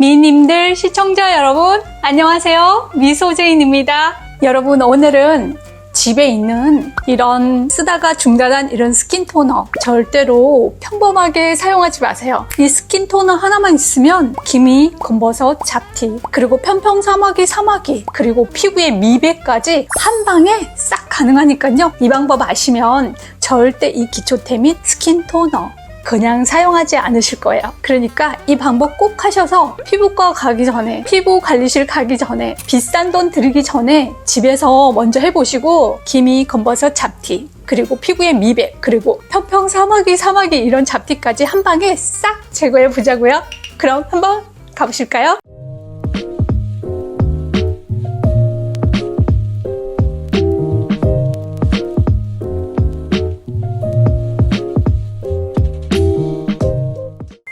미님들, 시청자 여러분, 안녕하세요. 미소제인입니다. 여러분, 오늘은 집에 있는 이런 쓰다가 중단한 이런 스킨 토너 절대로 평범하게 사용하지 마세요. 이 스킨 토너 하나만 있으면 기미, 검버섯, 잡티, 그리고 편평 사마귀, 사마귀, 그리고 피부의 미백까지 한 방에 싹 가능하니까요. 이 방법 아시면 절대 이 기초템인 스킨 토너 그냥 사용하지 않으실 거예요. 그러니까 이 방법 꼭 하셔서 피부과 가기 전에, 피부 관리실 가기 전에, 비싼 돈 들이기 전에 집에서 먼저 해보시고 기미, 검버섯, 잡티, 그리고 피부의 미백, 그리고 평평 사마귀, 사마귀 이런 잡티까지 한 방에 싹 제거해 보자고요. 그럼 한번 가보실까요?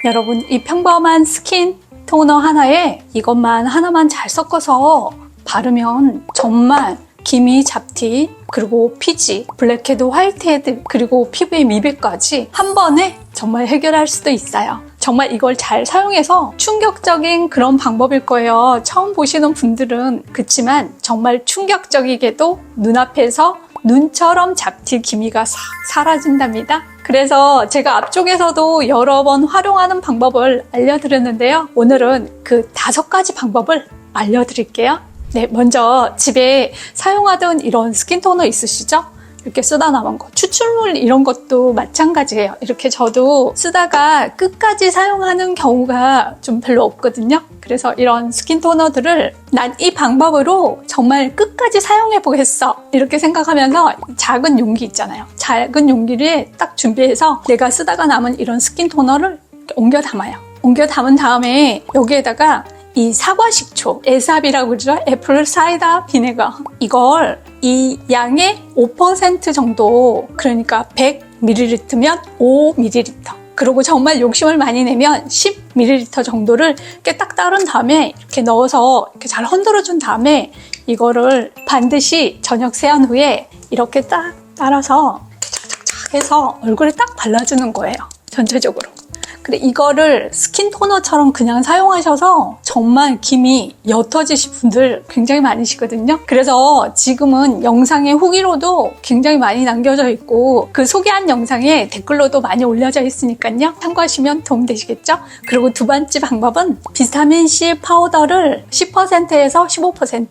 여러분 이 평범한 스킨 토너 하나에 이것만 하나만 잘 섞어서 바르면 정말 기미, 잡티, 그리고 피지, 블랙헤드, 화이트헤드, 그리고 피부의 미백까지 한 번에 정말 해결할 수도 있어요. 정말 이걸 잘 사용해서 충격적인 그런 방법일 거예요. 처음 보시는 분들은 그렇지만 정말 충격적이게도 눈앞에서 눈처럼 잡티 기미가 싹 사라진답니다. 그래서 제가 앞쪽에서도 여러 번 활용하는 방법을 알려드렸는데요. 오늘은 그 다섯 가지 방법을 알려드릴게요. 네, 먼저 집에 사용하던 이런 스킨 토너 있으시죠? 이렇게 쓰다 남은 거. 추출물 이런 것도 마찬가지예요. 이렇게 저도 쓰다가 끝까지 사용하는 경우가 좀 별로 없거든요. 그래서 이런 스킨 토너들을 난 이 방법으로 정말 끝까지 사용해 보겠어. 이렇게 생각하면서 작은 용기 있잖아요. 작은 용기를 딱 준비해서 내가 쓰다가 남은 이런 스킨 토너를 옮겨 담아요. 옮겨 담은 다음에 여기에다가 이 사과 식초, 에삽이라고 그러죠? 애플 사이다 비네거. 이걸 이 양의 5% 정도, 그러니까 100ml면 5ml. 그리고 정말 욕심을 많이 내면 10ml 정도를 이렇게 딱 따른 다음에 이렇게 넣어서 이렇게 잘 흔들어 준 다음에 이거를 반드시 저녁 세안 후에 이렇게 딱 따라서 착착착 해서 얼굴에 딱 발라주는 거예요. 전체적으로. 그래 이거를 스킨 토너처럼 그냥 사용하셔서 정말 김이 옅어지신 분들 굉장히 많으시거든요. 그래서 지금은 영상의 후기로도 굉장히 많이 남겨져 있고 그 소개한 영상에 댓글로도 많이 올려져 있으니까요. 참고하시면 도움되시겠죠? 그리고 두 번째 방법은 비타민C 파우더를 10%에서 15%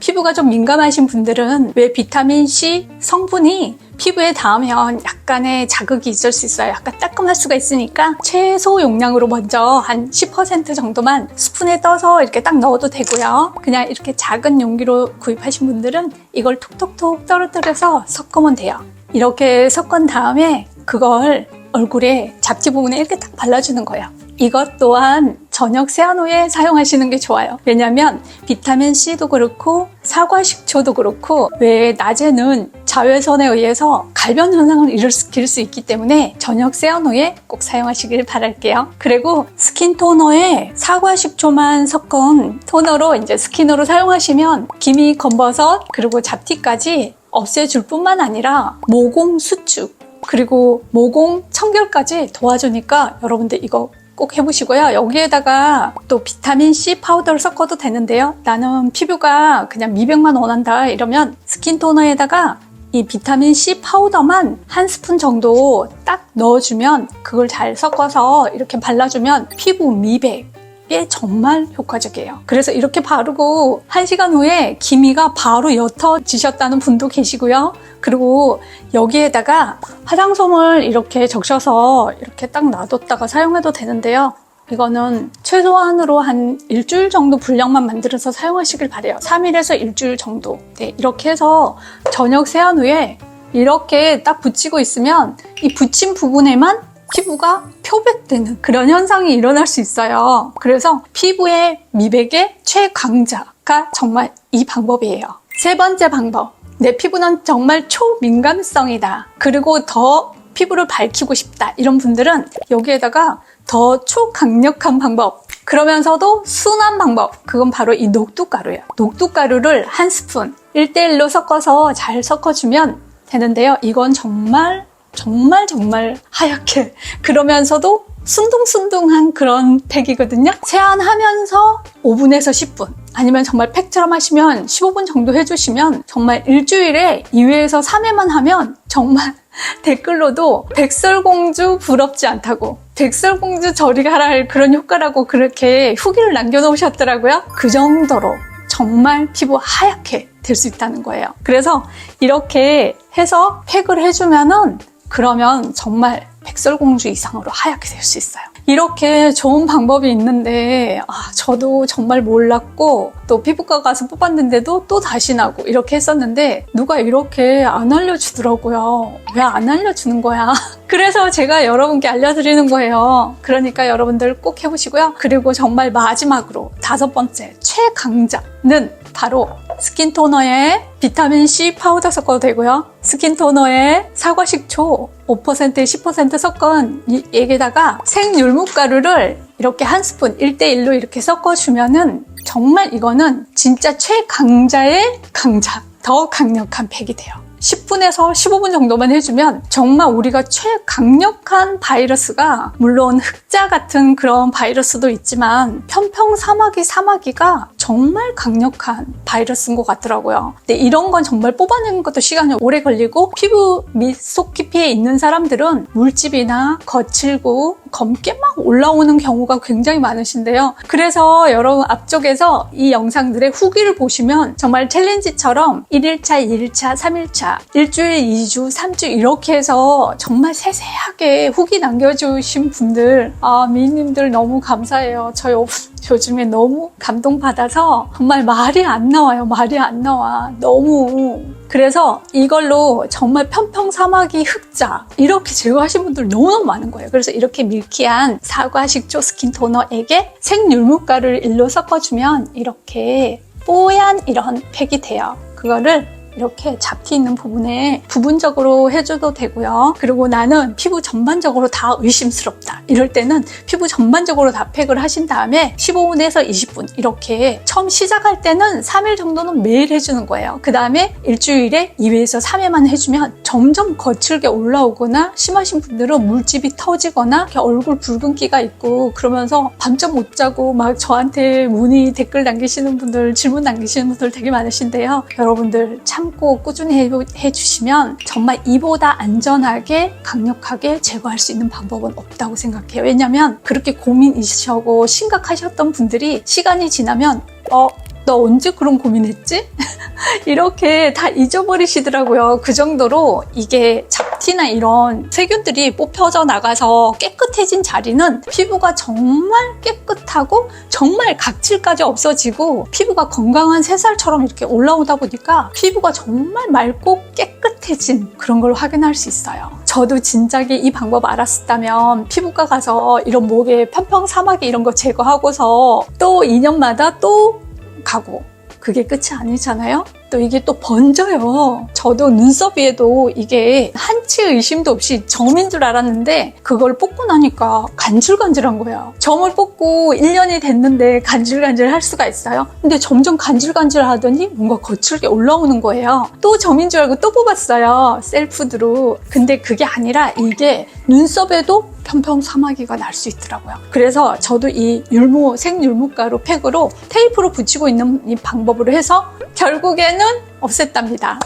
피부가 좀 민감하신 분들은 왜 비타민C 성분이 피부에 닿으면 약간의 자극이 있을 수 있어요. 약간 따끔할 수가 있으니까 최소 용량으로 먼저 한 10% 정도만 스푼에 떠서 이렇게 딱 넣어도 되고요. 그냥 이렇게 작은 용기로 구입하신 분들은 이걸 톡톡톡 떨어뜨려서 섞으면 돼요. 이렇게 섞은 다음에 그걸 얼굴에 잡지 부분에 이렇게 딱 발라주는 거예요. 이것 또한 저녁 세안 후에 사용하시는 게 좋아요. 왜냐면 비타민 C도 그렇고 사과 식초도 그렇고 왜 낮에는 자외선에 의해서 갈변 현상을 일으킬 수 있기 때문에 저녁 세안 후에 꼭 사용하시길 바랄게요. 그리고 스킨 토너에 사과 식초만 섞은 토너로 이제 스킨으로 사용하시면 기미, 검버섯 그리고 잡티까지 없애줄 뿐만 아니라 모공 수축 그리고 모공 청결까지 도와주니까 여러분들 이거 꼭 해보시고요. 여기에다가 또 비타민 C 파우더를 섞어도 되는데요. 나는 피부가 그냥 미백만 원한다 이러면 스킨 토너에다가 이 비타민 C 파우더만 한 스푼 정도 딱 넣어주면 그걸 잘 섞어서 이렇게 발라주면 피부 미백 게 정말 효과적이에요. 그래서 이렇게 바르고 1시간 후에 기미가 바로 옅어지셨다는 분도 계시고요. 그리고 여기에다가 화장솜을 이렇게 적셔서 이렇게 딱 놔뒀다가 사용해도 되는데요. 이거는 최소한으로 한 일주일 정도 분량만 만들어서 사용하시길 바래요. 3일에서 일주일 정도. 네, 이렇게 해서 저녁 세안 후에 이렇게 딱 붙이고 있으면 이 붙인 부분에만 피부가 표백되는 그런 현상이 일어날 수 있어요. 그래서 피부의 미백의 최강자가 정말 이 방법이에요. 세 번째 방법. 내 피부는 정말 초민감성이다. 그리고 더 피부를 밝히고 싶다. 이런 분들은 여기에다가 더 초강력한 방법. 그러면서도 순한 방법. 그건 바로 이 녹두가루예요. 녹두가루를 한 스푼 1대1로 섞어서 잘 섞어주면 되는데요. 이건 정말 정말 정말 하얗게 그러면서도 순둥순둥한 그런 팩이거든요. 세안하면서 5분에서 10분 아니면 정말 팩처럼 하시면 15분 정도 해주시면 정말 일주일에 2회에서 3회만 하면 정말 댓글로도 백설공주 부럽지 않다고 백설공주 저리 가라 할 그런 효과라고 그렇게 후기를 남겨놓으셨더라고요. 그 정도로 정말 피부 하얗게 될 수 있다는 거예요. 그래서 이렇게 해서 팩을 해주면은 그러면 정말 백설공주 이상으로 하얗게 될 수 있어요. 이렇게 좋은 방법이 있는데 아, 저도 정말 몰랐고 또 피부과 가서 뽑았는데도 또 다시 나고 이렇게 했었는데 누가 이렇게 안 알려주더라고요. 왜 안 알려주는 거야? 그래서 제가 여러분께 알려드리는 거예요. 그러니까 여러분들 꼭 해보시고요. 그리고 정말 마지막으로 다섯 번째 최강자는 바로 스킨 토너에 비타민 C 파우더 섞어도 되고요. 스킨 토너에 사과 식초 5%에 10% 섞은 이- 얘기다가 생율무가루를 이렇게 한 스푼 1대1로 이렇게 섞어주면은 정말 이거는 진짜 최강자의 강자. 더 강력한 팩이 돼요. 10분에서 15분 정도만 해주면 정말 우리가 최강력한 바이러스가 물론 흑자 같은 그런 바이러스도 있지만 편평 사마귀 사마귀가 정말 강력한 바이러스인 것 같더라고요. 근데 이런 건 정말 뽑아내는 것도 시간이 오래 걸리고 피부 밑속 깊이에 있는 사람들은 물집이나 거칠고 검게 막 올라오는 경우가 굉장히 많으신데요. 그래서 여러분 앞쪽에서 이 영상들의 후기를 보시면 정말 챌린지처럼 1일차, 2일차, 3일차, 일주일, 2주, 3주 이렇게 해서 정말 세세하게 후기 남겨주신 분들, 아, 미인님들 너무 감사해요. 저 요, 요즘에 너무 감동받아서 정말 말이 안 나와요. 말이 안 나와. 너무. 그래서 이걸로 정말 편평사마귀 흑자 이렇게 제거하신 분들 너무너무 많은 거예요. 그래서 이렇게 밀키한 사과 식초 스킨 토너에게 생율무가루를 일로 섞어주면 이렇게 뽀얀 이런 팩이 돼요. 그거를 이렇게 잡티 있는 부분에 부분적으로 해줘도 되고요. 그리고 나는 피부 전반적으로 다 의심스럽다. 이럴 때는 피부 전반적으로 다 팩을 하신 다음에 15분에서 20분 이렇게 처음 시작할 때는 3일 정도는 매일 해주는 거예요. 그 다음에 일주일에 2회에서 3회만 해주면 점점 거칠게 올라오거나 심하신 분들은 물집이 터지거나 얼굴 붉은기가 있고 그러면서 밤잠 못 자고 막 저한테 문의 댓글 남기시는 분들 질문 남기시는 분들 되게 많으신데요. 여러분들 참고 꾸준히 해- 해주시면 정말 이보다 안전하게 강력하게 제거할 수 있는 방법은 없다고 생각해요. 왜냐면 그렇게 고민이시고 심각하셨던 분들이 시간이 지나면 어, 너 언제 그런 고민했지? 이렇게 다 잊어버리시더라고요. 그 정도로 이게 잡티나 이런 세균들이 뽑혀져 나가서 깨끗해진 자리는 피부가 정말 깨끗하고 정말 각질까지 없어지고 피부가 건강한 새살처럼 이렇게 올라오다 보니까 피부가 정말 맑고 깨끗해진 그런 걸 확인할 수 있어요. 저도 진작에 이 방법 알았다면 피부과 가서 이런 목에 편평 사마귀 이런 거 제거하고서 또 2년마다 또 가고 그게 끝이 아니잖아요. 또 이게 또 번져요. 저도 눈썹 위에도 이게 한치 의심도 없이 점인 줄 알았는데 그걸 뽑고 나니까 간질간질한 거예요. 점을 뽑고 1년이 됐는데 간질간질 할 수가 있어요? 근데 점점 간질간질 하더니 뭔가 거칠게 올라오는 거예요. 또 점인 줄 알고 또 뽑았어요. 셀프드로. 근데 그게 아니라 이게 눈썹에도 편평 사마귀가 날 수 있더라고요. 그래서 저도 이 율무 생율무가루 팩으로 테이프로 붙이고 있는 이 방법으로 해서 결국에는 없앴답니다.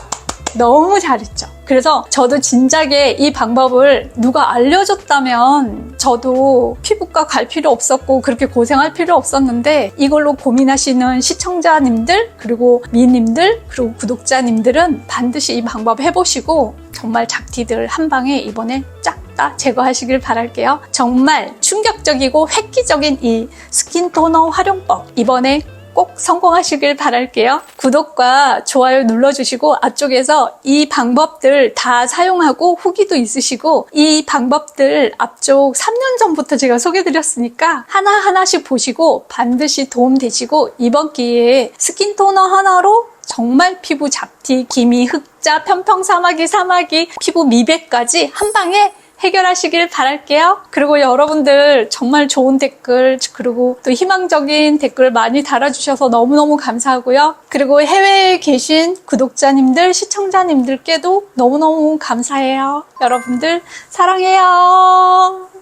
너무 잘했죠. 그래서 저도 진작에 이 방법을 누가 알려줬다면 저도 피부과 갈 필요 없었고 그렇게 고생할 필요 없었는데 이걸로 고민하시는 시청자님들 그리고 미인님들 그리고 구독자님들은 반드시 이 방법 해보시고 정말 잡티들 한 방에 이번에 쫙 다 제거하시길 바랄게요. 정말 충격적이고 획기적인 이 스킨 토너 활용법 이번에 꼭 성공하시길 바랄게요. 구독과 좋아요 눌러주시고 앞쪽에서 이 방법들 다 사용하고 후기도 있으시고 이 방법들 앞쪽 3년 전부터 제가 소개드렸으니까 하나하나씩 보시고 반드시 도움되시고 이번 기회에 스킨 토너 하나로 정말 피부 잡티, 기미, 흑자, 편평 사마귀, 사마귀, 피부 미백까지 한 방에 해결하시길 바랄게요. 그리고 여러분들 정말 좋은 댓글 그리고 또 희망적인 댓글 많이 달아주셔서 너무너무 감사하고요. 그리고 해외에 계신 구독자님들, 시청자님들께도 너무너무 감사해요. 여러분들 사랑해요.